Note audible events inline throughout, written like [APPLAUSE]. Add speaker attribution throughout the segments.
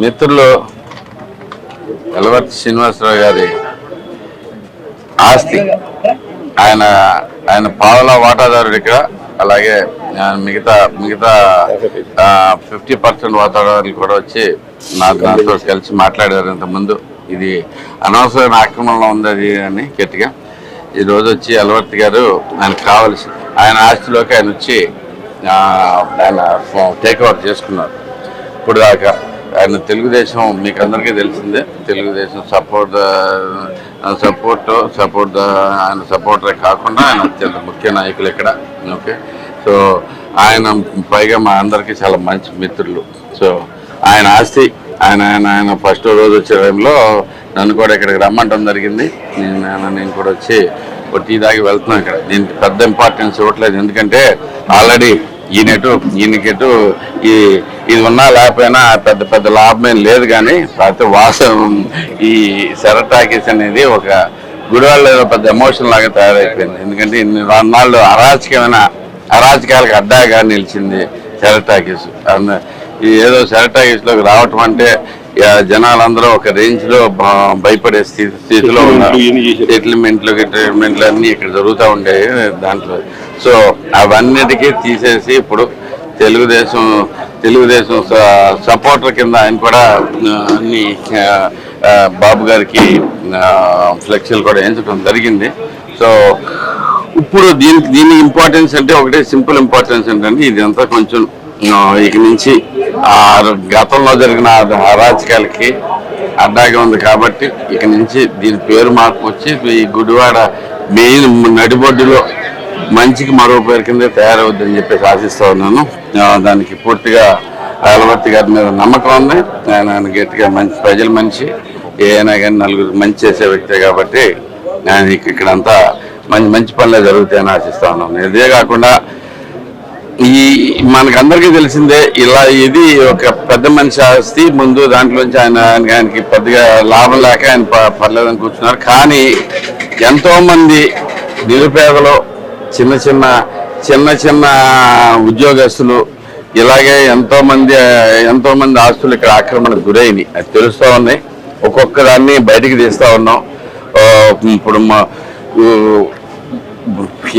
Speaker 1: మిత్రులు ఎలవర్తి శ్రీనివాసరావు గారి ఆస్తి. ఆయన ఆయన పావుల వాటాదారుడు ఇక్కడ. అలాగే మిగతా మిగతా ఫిఫ్టీ పర్సెంట్ వాటాదారులు కూడా వచ్చి నాకు నాతో కలిసి మాట్లాడారు ఇంతకుముందు. ఇది అనవసరమైన ఆక్రమణలో ఉంది అది అని గట్టిగా. ఈ రోజు వచ్చి అలవర్తి గారు ఆయనకు కావలసి ఆయన ఆస్తిలోకి ఆయన వచ్చి ఆయన టేక్ ఓవర్ చేసుకున్నారు. ఇప్పుడు దాకా ఆయన తెలుగుదేశం మీకు అందరికీ తెలిసిందే. తెలుగుదేశం సపోర్ట్ సపోర్ట్ సపోర్ట్ ఆయన సపోర్టరే కాకుండా ఆయన అత్యంత ముఖ్య నాయకులు ఇక్కడ. ఓకే? సో ఆయన పైగా మా అందరికీ చాలా మంచి మిత్రులు. సో ఆయన ఆస్తి ఆయన ఆయన ఆయన ఫస్ట్ రోజు వచ్చే టైంలో నన్ను కూడా ఇక్కడికి రమ్మంటం జరిగింది. నేను ఆయన- నేను కూడా వచ్చి ఒక టీ దాగి వెళ్తున్నాను ఇక్కడ. దీనికి పెద్ద ఇంపార్టెన్స్ ఇవ్వట్లేదు. ఎందుకంటే ఆల్రెడీ ఈయనటు ఈయనకెటు ఈ ఇది ఉన్నా లేకపోయినా పెద్ద పెద్ద లాభం ఏం లేదు కానీ ప్రతి వాసం ఈ సెరటాకిస్ అనేది ఒక గుడివాళ్ళ పెద్ద ఎమోషన్ లాగా తయారైపోయింది. ఎందుకంటే ఇన్ని నాళ్ళు అరాచకమైన అరాచకాలకు అడ్డాగా నిలిచింది సెరటాకిస్ ఏదో సెరటాకిస్లోకి రావటం అంటే జనాలందరూ ఒక రేంజ్లో భయపడే స్థితి స్థితిలో ఉన్నారు. సెటిల్మెంట్లు ట్రీట్మెంట్లు అన్ని ఇక్కడ జరుగుతూ ఉండేవి దాంట్లో. సో అవన్నిటికీ తీసేసి ఇప్పుడు తెలుగుదేశం తెలుగుదేశం సపోర్టర్ కింద ఆయన కూడా అన్ని బాబు గారికి ఫ్లెక్సీలు కూడా వేయించడం జరిగింది. సో ఇప్పుడు దీనికి దీని ఇంపార్టెన్స్ అంటే ఒకటే సింపుల్ ఇంపార్టెన్స్ ఏంటంటే ఇదంతా కొంచెం ఇక నుంచి ఆ గతంలో జరిగిన అరాచకాలకి అడ్డాగా ఉంది కాబట్టి ఇక నుంచి దీని పేరు మార్పు వచ్చి ఈ గుడివాడ మెయిన్ నడిబొడ్డులో మంచికి మరో పేరు కింద తయారవుద్దని చెప్పేసి ఆశిస్తూ ఉన్నాను. దానికి పూర్తిగా అలవర్తి గారి మీద నమ్మకం ఉంది. ఆయన ఆయన గట్టిగా మంచి ప్రజల మనిషి ఏమైనా కానీ నలుగురు మంచి చేసే వ్యక్తే కాబట్టి ఆయన ఇక్కడంతా మంచి మంచి పనులే జరుగుతాయని ఆశిస్తా ఉన్నాను. ఇదే కాకుండా ఈ మనకందరికీ తెలిసిందే ఇలా ఇది ఒక పెద్ద మనిషి ఆస్తి ముందు దాంట్లోంచి ఆయన ఆయన- ఆయనకి పెద్దగా లాభం లేక ఆయన ప- పర్లేదని కూర్చున్నారు. కానీ ఎంతోమంది నిరుపేదలు చిన్న చిన్న చిన్న చిన్న ఉద్యోగస్తులు ఇలాగే ఎంతోమంది ఎంతోమంది ఆస్తులు ఇక్కడ ఆక్రమణకు గురైనవి. అది తెలుస్తూ ఉన్నాయి. ఒక్కొక్క దాన్ని బయటికి తీస్తూ ఉన్నాం. ఇప్పుడు మా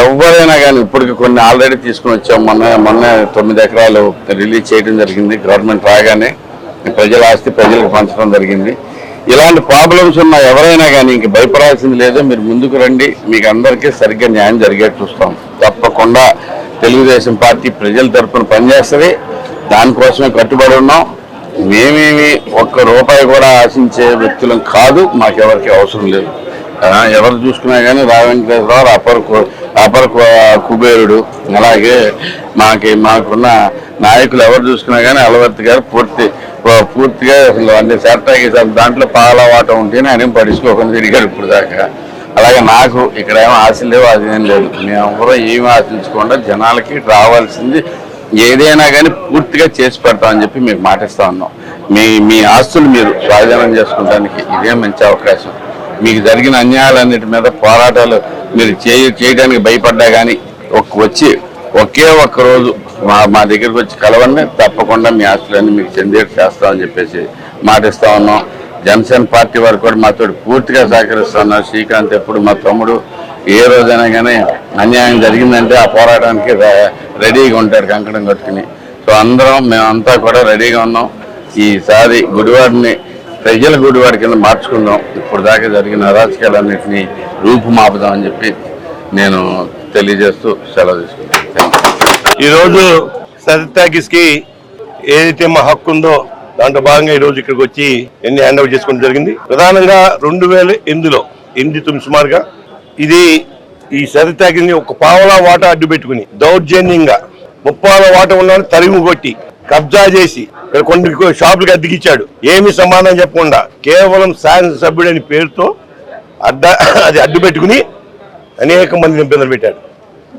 Speaker 1: ఎవరైనా కానీ ఇప్పటికి కొన్ని ఆల్రెడీ తీసుకుని వచ్చాం. మొన్న మొన్న తొమ్మిది ఎకరాలు రిలీజ్ చేయడం జరిగింది. గవర్నమెంట్ రాగానే ప్రజల ఆస్తి ప్రజలకు పంచడం జరిగింది. ఇలాంటి ప్రాబ్లమ్స్ ఉన్న ఎవరైనా కానీ ఇంక భయపడాల్సింది లేదో. మీరు ముందుకు రండి. మీకు అందరికీ సరిగ్గా న్యాయం జరిగేట్టు చూస్తాం. తప్పకుండా తెలుగుదేశం పార్టీ ప్రజల తరఫున పనిచేస్తుంది. దానికోసమే కట్టుబడి ఉన్నాం. మేమేమి ఒక్క రూపాయి కూడా ఆశించే వ్యక్తులం కాదు. మాకెవరికి అవసరం లేదు. ఎవరు చూసుకున్నా కానీ రావెంకటేశ్వరరావు అపర అపర కుబేరుడు. అలాగే మాకి మాకున్న నాయకులు ఎవరు చూసుకున్నా కానీ అలవర్తి గారు పూర్తి పూర్తిగా అసలు అంటే సెట్టాకి దాంట్లో పాలవాటం ఉంటేనే ఆయన పడుచుకోకుండా తిరిగారు ఇప్పుడు దాకా. అలాగే నాకు ఇక్కడ ఏమో ఆశలు లేవు అది ఏం లేదు. మేము ఏమి ఆశించకుండా జనాలకి రావాల్సింది ఏదైనా కానీ పూర్తిగా చేసి పెడతామని చెప్పి మీకు మాటిస్తా ఉన్నాం. మీ మీ ఆస్తులు మీరు స్వాధీనం చేసుకోవడానికి ఇదే మంచి అవకాశం. మీకు జరిగిన అన్యాయాలన్నిటి మీద పోరాటాలు మీరు చేయ చేయడానికి భయపడ్డా కానీ ఒక వచ్చి ఒకే ఒక్క రోజు మా మా దగ్గరికి వచ్చి కలవండి. తప్పకుండా మీ ఆస్తులన్నీ మీకు చెందేరు చేస్తామని చెప్పేసి మాటిస్తా ఉన్నాం. జనసేన పార్టీ వారు కూడా మాతో పూర్తిగా సహకరిస్తున్నారు. శ్రీకాంత్ ఎప్పుడు మా తమ్ముడు. ఏ రోజైనా కానీ అన్యాయం జరిగిందంటే ఆ పోరాటానికి రెడీగా ఉంటారు కంకణం కట్టుకుని. సో అందరం మేమంతా కూడా రెడీగా ఉన్నాం. ఈసారి గుడివాడిని ప్రజల గుడివాడి కింద మార్చుకుందాం. ఇప్పుడు దాకా జరిగిన అరాచకాలన్నింటినీ రూపుమాపుదాం అని చెప్పి నేను తెలియజేస్తూ సెలవు తీసుకున్నాను
Speaker 2: ఈరోజు సరితాకిస్కి ఏదైతే మా హక్కు ఉందో దాంట్లో భాగంగా ఈరోజు ఇక్కడికి వచ్చి ఎన్ని హ్యాండ్ ఓవర్ చేసుకోవడం జరిగింది. ప్రధానంగా రెండు వేల ఎనిమిదిలో ఎనిమిది తొమ్మిది సుమారుగా ఇది ఈ సరితాకిస్ని ఒక పావలా వాట అడ్డు పెట్టుకుని దౌర్జన్యంగా ముప్పాల వాట ఉన్న తరిమి కొట్టి కబ్జా చేసి కొన్ని షాపులకు అద్దెకిచ్చాడు. ఏమి సమాధానం చెప్పకుండా కేవలం శాసన అనే పేరుతో అడ్డ అది అడ్డు పెట్టుకుని అనేక మందిని ఇబ్బందులు పెట్టాడు.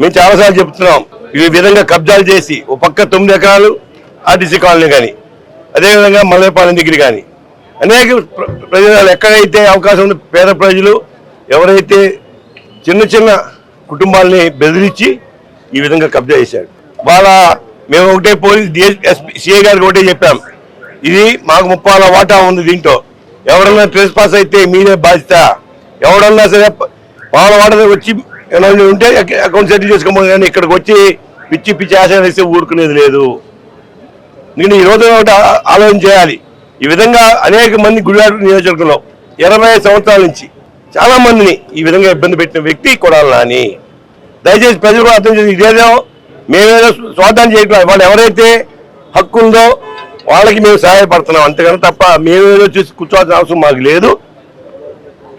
Speaker 2: మేము చాలాసార్లు చెప్తున్నాం ఈ విధంగా కబ్జాలు చేసి ఒక పక్క తొమ్మిది ఎకరాలు ఆర్టీసీ కాలనీ కానీ అదేవిధంగా మల్లెపాలెం దగ్గర కానీ అనేక ప్ర- ప్రజలు ఎక్కడైతే అవకాశం ఉందో పేద ప్రజలు ఎవరైతే చిన్న చిన్న కుటుంబాలని బెదిరించి ఈ విధంగా కబ్జా చేశాడు. వాళ్ళ మేము ఒకటే పోలీస్ సిఏ గారికి ఒకటే చెప్పాం. ఇది మాకు ముప్పాల వాటా ఉంది దీంట్లో. ఎవరన్నా ట్రెస్ పాస్ అయితే మీదే బాధ్యత. ఎవడన్నా సరే పాల వాటా వచ్చి ఉంటే అకౌంట్ సెటిల్ చేసుకోమని కానీ ఇక్కడికి వచ్చి పిచ్చి పిచ్చి ఆశ వేస్తే ఊరుకునేది లేదు. నేను ఈ రోజు ఒకటి ఆలోచన చేయాలి. ఈ విధంగా అనేక మంది గుడివాడ నియోజకవర్గంలో ఇరవై సంవత్సరాల నుంచి చాలా మందిని ఈ విధంగా ఇబ్బంది పెట్టిన వ్యక్తి కొడాలని దయచేసి ప్రజలు అర్థం చేసి ఇదేదో మేమేదో స్వార్థాన్ని చేయట్లేదు వాళ్ళు ఎవరైతే హక్కు ఉందో వాళ్ళకి మేము సహాయపడుతున్నాం. అంతేగాని తప్ప మేమేదో చూసి కూర్చోవాల్సిన అవసరం మాకు లేదు.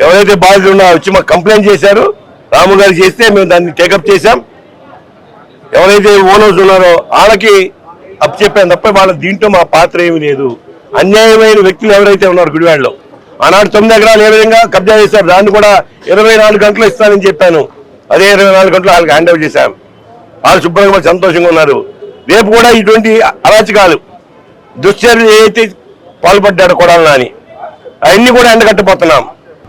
Speaker 2: ఎవరైతే బాధితులు ఉన్నారో వచ్చి మాకు కంప్లైంట్ చేశారు. రాము గారు చేస్తే మేము దాన్ని టేకప్ చేశాం. ఎవరైతే ఓనర్స్ ఉన్నారో వాళ్ళకి అప్ చెప్పాను తప్ప వాళ్ళ దీంట్లో మా పాత్ర ఏమీ లేదు. అన్యాయమైన వ్యక్తులు ఎవరైతే ఉన్నారు గుడివాడలో. ఆనాడు తొమ్మిది ఎకరాలు ఏ విధంగా కబ్జా చేశారు? దాన్ని కూడా ఇరవై నాలుగు గంటలు ఇస్తానని చెప్పాను. అదే ఇరవై నాలుగు గంటలు వాళ్ళకి హ్యాండ్ ఓవర్ చేశాం. వాళ్ళు శుభ్రంగా సంతోషంగా ఉన్నారు. రేపు కూడా ఇటువంటి అరాచకాలు దుశ్చర్యలు ఏదైతే పాల్పడ్డాడు కొడాలని అని అవన్నీ కూడా ఎండగట్టబోతున్నాం.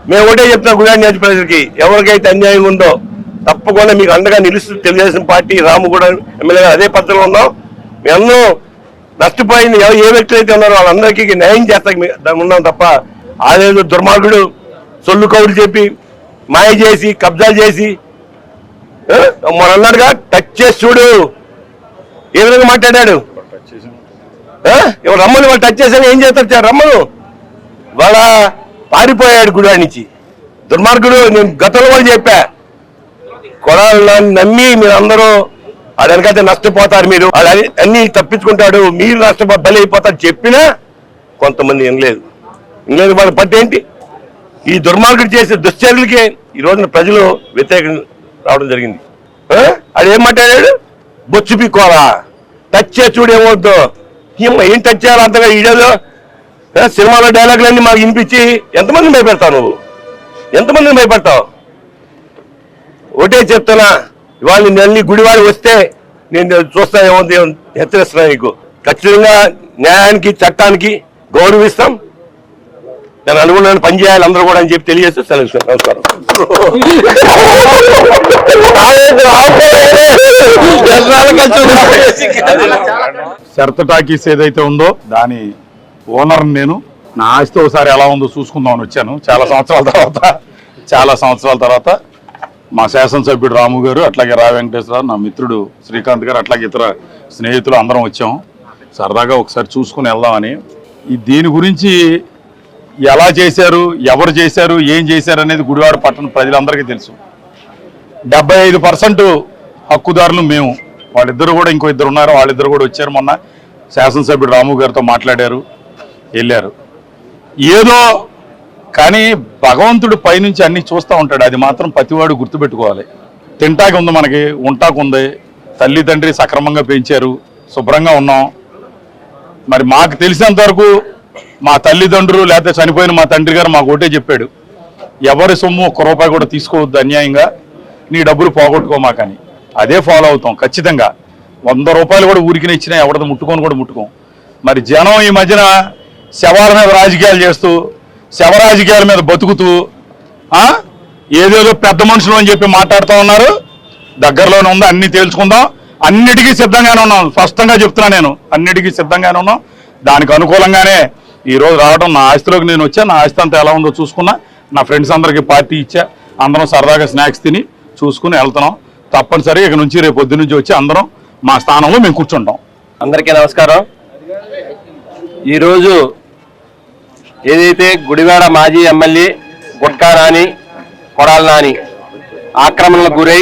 Speaker 2: మేము ఒకటే చెప్తున్నాం గుజరాత్ నియోజక ప్రజలకి ఎవరికైతే అన్యాయం ఉందో తప్పకుండా మీకు అండగా నిలుస్తూ తెలుగుదేశం పార్టీ రాము కూడా ఎమ్మెల్యే అదే పద్ధతిలో ఉన్నాం. మేము నష్టపోయిన నష్టపోయింది ఏ వ్యక్తులు అయితే ఉన్నారో వాళ్ళందరికీ న్యాయం చేస్తా ఉన్నాం తప్ప అదేదో దుర్మార్గుడు సొల్లు కౌలు చెప్పి మాయ చేసి కబ్జాలు చేసి ఆ, మొన్న అన్నాడుగా టచ్ చేసి చూడు. ఏ విధంగా మాట్లాడాడు? ఇవాళ రమ్మను రమ్మని వాళ్ళు టచ్ చేశాను ఏం చేస్తారు రమ్మను. వాళ్ళ పారిపోయాడు గుడి నుంచి. దుర్మార్గుడు నేను గతంలో వాళ్ళు చెప్పా. కొడాలి నమ్మి మీరు అందరూ అదనకైతే నష్టపోతారు మీరు. వాళ్ళు అన్ని- తప్పించుకుంటాడు. మీరు నష్టపో బలి అయిపోతారు చెప్పినా కొంతమంది వినలేదు. వినలేదు వాళ్ళ పట్టేంటి? ఈ దుర్మార్గుడు చేసే దుశ్చర్యలకే ఈ రోజున ప్రజలు వ్యతిరేకంగా రావడం జరిగింది. ఆ? అది ఏం మాట్లాడాడు? బొచ్చు పీక్కోరా. టచ్ చేసి చూడు ఏమవుద్దో ఏం టచ్ చేయాలి అంతగా ఈడేదో. సినిమాలో డైలాగులన్నీ మాకు వినిపించి ఎంతమందిని భయపెడతావు నువ్వు? ఎంతమందిని భయపెడతావు? ఒకటే చెప్తున్నా ఇవాళ నేను అన్ని గుడివాడి వస్తే నేను చూస్తా ఏముంది? హెచ్చరిస్తున్నా నీకు. ఖచ్చితంగా న్యాయానికి చట్టానికి గౌరవిస్తాం. నేను అనుకున్నాను పనిచేయాలి అందరూ కూడా అని చెప్పి తెలియజేస్తూ సెలవు నమస్కారం. [LAUGHS]
Speaker 3: శరత్ టాకీస్ ఏదైతే ఉందో దాని ఓనర్ నేను. నా ఆస్తి ఒకసారి ఎలా ఉందో చూసుకుందామని వచ్చాను. చాలా సంవత్సరాల తర్వాత చాలా సంవత్సరాల తర్వాత మా శాసనసభ్యుడు రాము గారు అట్లాగే రా వెంకటేశ్వరరావు నా మిత్రుడు శ్రీకాంత్ గారు అట్లాగే ఇతర స్నేహితులు అందరం వచ్చాం. సరదాగా ఒకసారి చూసుకుని వెళ్దామని. ఈ దీని గురించి ఎలా చేశారు ఎవరు చేశారు ఏం చేశారు అనేది గుడివాడ పట్టణ ప్రజలందరికీ తెలుసు. డెబ్బై ఐదు పర్సెంట్ హక్కుదారులు మేము. వాళ్ళిద్దరు కూడా ఇంకో ఇద్దరు ఉన్నారు. వాళ్ళిద్దరు కూడా వచ్చారు మొన్న. శాసనసభ్యుడు రాము గారితో మాట్లాడారు. వెళ్ళారు. ఏదో కానీ భగవంతుడు పైనుంచి అన్ని చూస్తూ ఉంటాడు. అది మాత్రం ప్రతివాడు గుర్తుపెట్టుకోవాలి. తింటాకి ఉంది మనకి ఉంటాకు ఉంది. తల్లి తండ్రి సక్రమంగా పెంచారు. శుభ్రంగా ఉన్నాం. మరి మాకు తెలిసినంతవరకు మా తల్లిదండ్రులు లేకపోతే చనిపోయిన మా తండ్రి గారు మాకు ఒకటే చెప్పాడు. ఎవరి సొమ్ము ఒక్క రూపాయి కూడా తీసుకోవద్దు అన్యాయంగా. నీ డబ్బులు పోగొట్టుకోమాకని. అదే ఫాలో అవుతాం ఖచ్చితంగా. వంద రూపాయలు కూడా ఊరికిన ఇచ్చినా ఎవరిది ముట్టుకొని కూడా ముట్టుకోం. మరి జనం ఈ మధ్యన శవాల మీద రాజకీయాలు చేస్తూ శవ రాజకీయాల మీద బతుకుతూ ఏదేదో పెద్ద మనుషులు అని చెప్పి మాట్లాడుతూ ఉన్నారు. దగ్గరలోనే ఉంది అన్ని తేల్చుకుందాం. అన్నిటికీ సిద్ధంగానే ఉన్నాం. స్పష్టంగా చెప్తున్నా నేను. అన్నిటికీ సిద్ధంగానే ఉన్నాం. దానికి అనుకూలంగానే ఈరోజు రావడం నా ఆస్తిలోకి నేను వచ్చా నా ఆస్తి అంతా ఎలా ఉందో చూసుకున్నా. నా ఫ్రెండ్స్ అందరికీ పార్టీ ఇచ్చా. అందరం సరదాగా స్నాక్స్ తిని చూసుకుని వెళ్తున్నాం. తప్పనిసరి ఇక నుంచి రేపు పొద్దు నుంచి వచ్చి అందరం మా స్థానంలో మేము కూర్చుంటాం.
Speaker 4: అందరికీ నమస్కారం. ఈరోజు ఏదైతే గుడివాడ మాజీ ఎమ్మెల్యే గుట్కా రాణి కొడాల నాని ఆక్రమణలకు గురై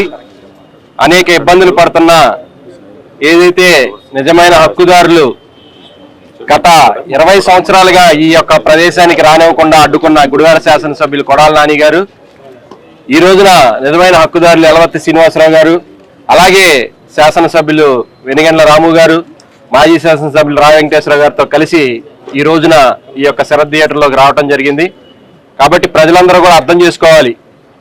Speaker 4: అనేక ఇబ్బందులు పడుతున్న ఏదైతే నిజమైన హక్కుదారులు గత ఇరవై సంవత్సరాలుగా ఈ యొక్క ప్రదేశానికి రానివ్వకుండా అడ్డుకున్న గుడివాడ శాసనసభ్యులు కొడాల నాని గారు ఈ రోజున నిజమైన హక్కుదారులు ఎలవర్తి శ్రీనివాసరావు గారు అలాగే శాసనసభ్యులు వెనిగండ్ల రాము గారు మాజీ శాసనసభ్యులు రా వెంకటేశ్వర గారితో కలిసి ఈ రోజున ఈ యొక్క శరద్ థియేటర్లోకి రావడం జరిగింది. కాబట్టి ప్రజలందరూ కూడా అర్థం చేసుకోవాలి.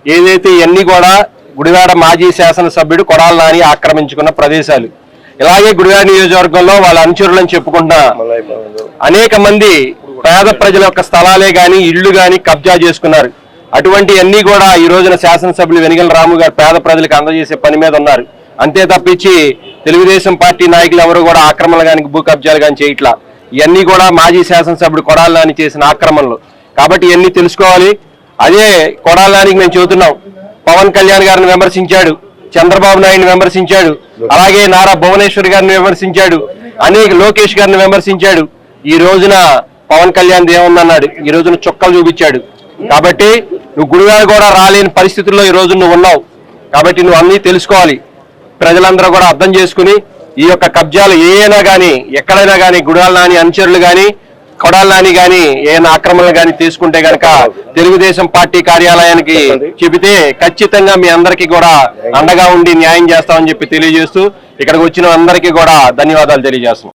Speaker 4: ఏదైతే ఇవన్నీ కూడా గుడివాడ మాజీ శాసనసభ్యుడు కొడాల నాని ఆక్రమించుకున్న ప్రదేశాలు ఇలాగే గుడివాడ నియోజకవర్గంలో వాళ్ళ అనుచరులను చెప్పుకుంటున్న అనేక మంది పేద ప్రజల యొక్క స్థలాలే కానీ ఇళ్ళు కానీ కబ్జా చేసుకున్నారు. అటువంటి అన్ని కూడా ఈ రోజున శాసనసభ్యులు వెనిగల రాము గారు పేద ప్రజలకు అందజేసే పని మీద ఉన్నారు. అంతే తప్పించి తెలుగుదేశం పార్టీ నాయకులు ఎవరు కూడా ఆక్రమణలు కానీ భూ కబ్జాలు కానీ చేయట్లా. ఇవన్నీ కూడా మాజీ శాసనసభ్యుడు కొడాలని చేసిన ఆక్రమణలు. కాబట్టి ఇవన్నీ తెలుసుకోవాలి. అదే కొడాలానికి మేము చెబుతున్నాం. పవన్ కళ్యాణ్ గారిని విమర్శించాడు. చంద్రబాబు నాయుడిని విమర్శించాడు. అలాగే నారా భువనేశ్వర్ గారిని విమర్శించాడు. అనేక లోకేష్ గారిని విమర్శించాడు. ఈ రోజున పవన్ కళ్యాణ్ ఏముందన్నాడు? ఈ రోజున చుక్కలు చూపించాడు. కాబట్టి నువ్వు గుడివాడ కూడా రాలేని పరిస్థితుల్లో ఈ రోజు నువ్వు ఉన్నావు. కాబట్టి నువ్వు అన్నీ తెలుసుకోవాలి. ప్రజలందరూ కూడా అర్థం చేసుకుని ఈ యొక్క కబ్జాలు ఏమైనా కానీ ఎక్కడైనా కానీ గుడాల నాని అనుచరులు కానీ కొడాల నాని కానీ ఏమైనా ఆక్రమణలు కానీ తీసుకుంటే గనక తెలుగుదేశం పార్టీ కార్యాలయానికి చెబితే ఖచ్చితంగా మీ అందరికీ కూడా అండగా ఉండి న్యాయం చేస్తామని చెప్పి తెలియజేస్తూ ఇక్కడికి వచ్చిన అందరికీ కూడా ధన్యవాదాలు తెలియజేస్తున్నాం.